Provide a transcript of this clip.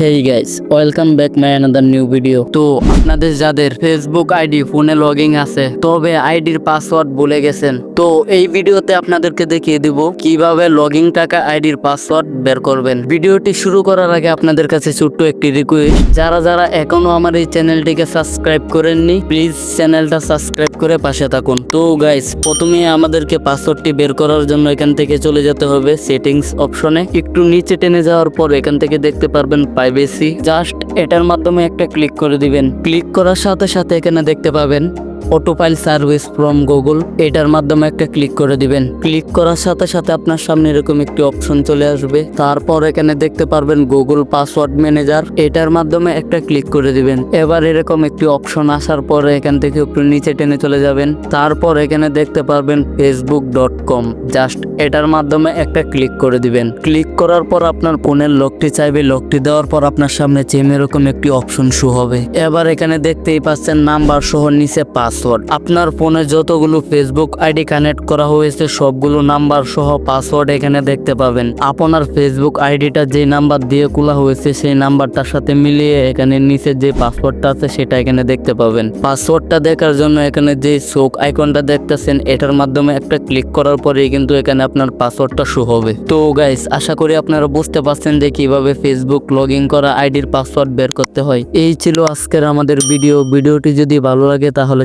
Hey guys welcome back my another new video তো আপনাদের যাদের ফেসবুক আইডি ফোনে লগইন আছে, তবে আইডির পাসওয়ার্ড ভুলে গেছেন। তো এই ভিডিওতে আপনাদেরকে দেখিয়ে দিব কীভাবে লগইন টাকা আইডির পাসওয়ার্ড বের করবেন। ভিডিওটি শুরু করার আগে আপনাদের কাছে ছোট্ট একটি রিকোয়েস্ট যারা যারা এখনও আমার এই চ্যানেলটিকে সাবস্ক্রাইব করেননি প্লিজ চ্যানেলটা সাবস্ক্রাইব করে পাশে থাকুন। তো গাইস প্রথমে আমাদেরকে পাসওয়ার্ডটি বের করার জন্য এখান থেকে চলে যেতে হবে সেটিংস অপশনে একটু নিচে টেনে যাওয়ার পর এখান থেকে দেখতে পারবেন প্রাইভেসি জাস্ট এটার মাধ্যমে একটা ক্লিক করে দিবেন। ক্লিক করার সাথে সাথে এখানে দেখতে পাবেন অটোপাইল সার্ভিস ফ্রম গুগল এটার মাধ্যমে একটা ক্লিক করে দিবেন। ক্লিক করার সাথে সাথে আপনার সামনে এরকম একটি অপশন চলে আসবে। তারপর এখানে দেখতে পারবেন গুগল পাসওয়ার্ড ম্যানেজার এটার মাধ্যমে একটা ক্লিক করে দিবেন। এবার এরকম একটি অপশন আসার পরে এখান থেকে একটু নিচে টেনে চলে যাবেন। তারপর এখানে দেখতে পারবেন ফেসবুক ডট কম জাস্ট এটার মাধ্যমে একটা ক্লিক করে দিবেন। ক্লিক করার পর আপনার ফোনের লকটি চাইবে, লকটি দেওয়ার পর আপনার সামনে চেম এরকম একটি অপশন শো হবে। এবার এখানে দেখতেই পাচ্ছেন নাম্বার সহ নিচে পাসওয়ার্ড। আপনার ফোনে যতগুলো ফেসবুক আইডি কানেক্ট করা হয়েছে, সবগুলো নাম্বার সহ পাসওয়ার্ড এখানে দেখতে পাবেন। আপনার ফেসবুক আইডিটা যে নাম্বার দিয়ে খোলা হয়েছে, সেই নাম্বারটার সাথে মিলিয়ে এখানে নিচে যে পাসওয়ার্ডটা আছে, সেটা এখানে দেখতে পাবেন। পাসওয়ার্ডটা দেখার জন্য এখানে যে চোখ আইকনটা দেখতেছেন, এটার মাধ্যমে একটা ক্লিক করার পরেই কিন্তু এখানে আপনার পাসওয়ার্ডটা শো হবে। তো গাইস আশা করি আপনারা বুঝতে পারছেন যে কীভাবে ফেসবুক লগ ইন করা, আইডির পাসওয়ার্ড বের করতে হয়। এই ছিল আজকের আমাদের ভিডিও ভিডিওটি যদি ভালো লাগে, তাহলে